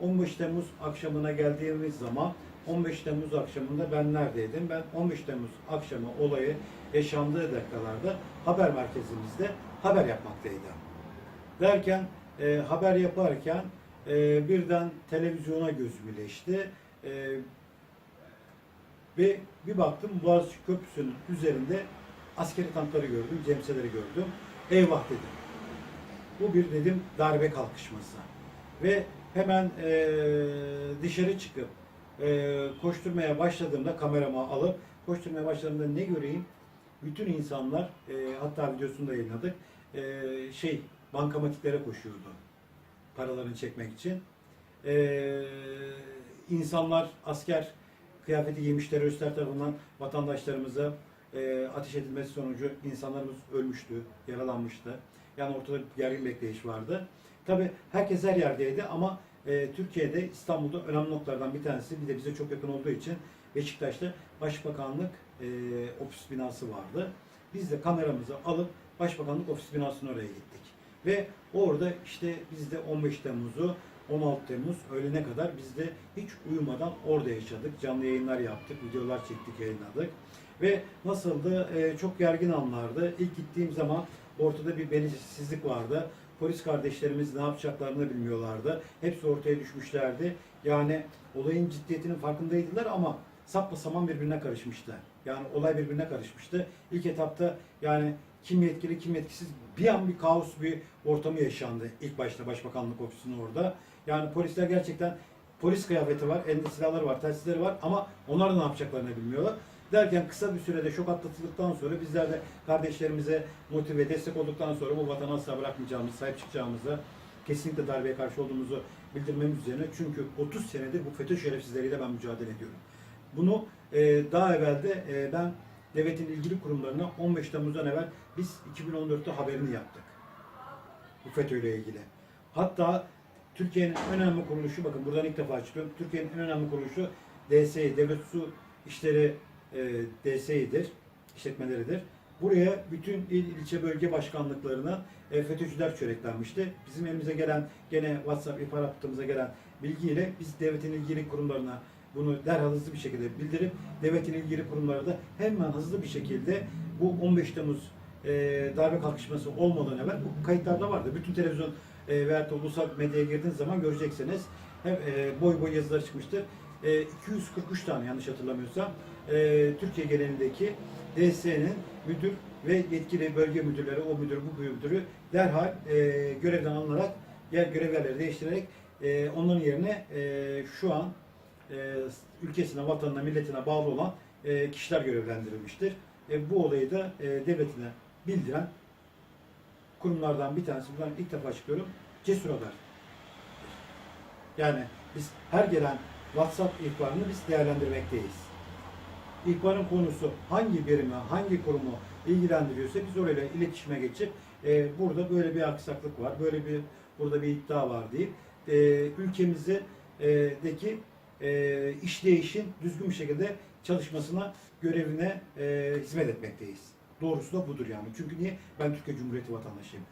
15 Temmuz akşamına geldiğimiz zaman 15 Temmuz akşamında ben neredeydim? Ben 15 Temmuz akşamı olayı yaşandığı dakikalarda haber merkezimizde haber yapmaktaydım. Derken e, haber yaparken e, birden televizyona gözüm ileşti. E, ve bir baktım Boğaziçi Köprüsü'nün üzerinde askeri tankları gördüm, cemseleri gördüm. Eyvah dedim. Bu bir dedim darbe kalkışması. Ve hemen e, dışarı çıkıp e, koşturmaya başladığımda kameramı alıp koşturmaya başladığımda ne göreyim? Bütün insanlar e, hatta videosunu da yayınladık. E, şey bankamatiklere koşuyordu. Paralarını çekmek için. E, insanlar asker kıyafeti giymiş teröristler tarafından vatandaşlarımıza e, ateş edilmesi sonucu insanlarımız ölmüştü, yaralanmıştı. Yani ortada bir gergin bekleyiş vardı. Tabi herkes her yerdeydi ama e, Türkiye'de İstanbul'da önemli noktalardan bir tanesi bir de bize çok yakın olduğu için Beşiktaş'ta Başbakanlık e, ofis binası vardı. Biz de kameramızı alıp Başbakanlık ofis binasının oraya gittik. Ve orada işte biz de 15 Temmuz'u 16 Temmuz öğlene kadar biz de hiç uyumadan orada yaşadık. Canlı yayınlar yaptık, videolar çektik, yayınladık. Ve nasıldı? Ee, çok gergin anlardı. İlk gittiğim zaman ortada bir belirsizlik vardı. Polis kardeşlerimiz ne yapacaklarını bilmiyorlardı. Hepsi ortaya düşmüşlerdi. Yani olayın ciddiyetinin farkındaydılar ama sapla saman birbirine karışmıştı. Yani olay birbirine karışmıştı. İlk etapta yani kim yetkili kim yetkisiz bir an bir kaos bir ortamı yaşandı ilk başta başbakanlık ofisinin orada. Yani polisler gerçekten polis kıyafeti var, elinde silahları var, telsizleri var ama onlar da ne yapacaklarını bilmiyorlar. Derken kısa bir sürede şok atlatıldıktan sonra bizler de kardeşlerimize motive, destek olduktan sonra bu vatanı asla bırakmayacağımızı, sahip çıkacağımızı, kesinlikle darbeye karşı olduğumuzu bildirmemiz üzerine. Çünkü 30 senedir bu FETÖ şerefsizleriyle ben mücadele ediyorum. Bunu e, daha evvelde e, ben devletin ilgili kurumlarına 15 Temmuz'dan evvel biz 2014'te haberini yaptık. Bu FETÖ ile ilgili. Hatta Türkiye'nin en önemli kuruluşu, bakın buradan ilk defa açıklıyorum. Türkiye'nin en önemli kuruluşu DSİ, Devlet Su İşleri e, DSİ'dir, işletmeleridir. Buraya bütün il, ilçe, bölge başkanlıklarına e, FETÖ'cüler çöreklenmişti. Bizim elimize gelen, gene WhatsApp ihbar hattımıza gelen bilgiyle biz devletin ilgili kurumlarına bunu derhal hızlı bir şekilde bildirip devletin ilgili kurumları da hemen hızlı bir şekilde bu 15 Temmuz e, darbe kalkışması olmadan evvel bu kayıtlarda vardı. Bütün televizyon e, veyahut da ulusal medyaya girdiğiniz zaman göreceksiniz. Hem e, boy boy yazılar çıkmıştır. E, 243 tane yanlış hatırlamıyorsam e, Türkiye genelindeki DS'nin müdür ve yetkili bölge müdürleri, o müdür, bu müdürü derhal e, görevden alınarak yer görev yerleri değiştirerek e, onların yerine e, şu an e, ülkesine, vatanına, milletine bağlı olan e, kişiler görevlendirilmiştir. E, bu olayı da e, devletine bildiren kurumlardan bir tanesi, buradan ilk defa açıklıyorum, Cesur Haber. Yani biz her gelen WhatsApp ihbarını biz değerlendirmekteyiz. İhbarın konusu hangi birimi, hangi kurumu ilgilendiriyorsa biz orayla iletişime geçip e, burada böyle bir aksaklık var, böyle bir burada bir iddia var deyip e, ülkemizi e, e, işleyişin düzgün bir şekilde çalışmasına, görevine e, hizmet etmekteyiz. Doğrusu da budur yani. Çünkü niye? Ben Türkiye Cumhuriyeti vatandaşıyım.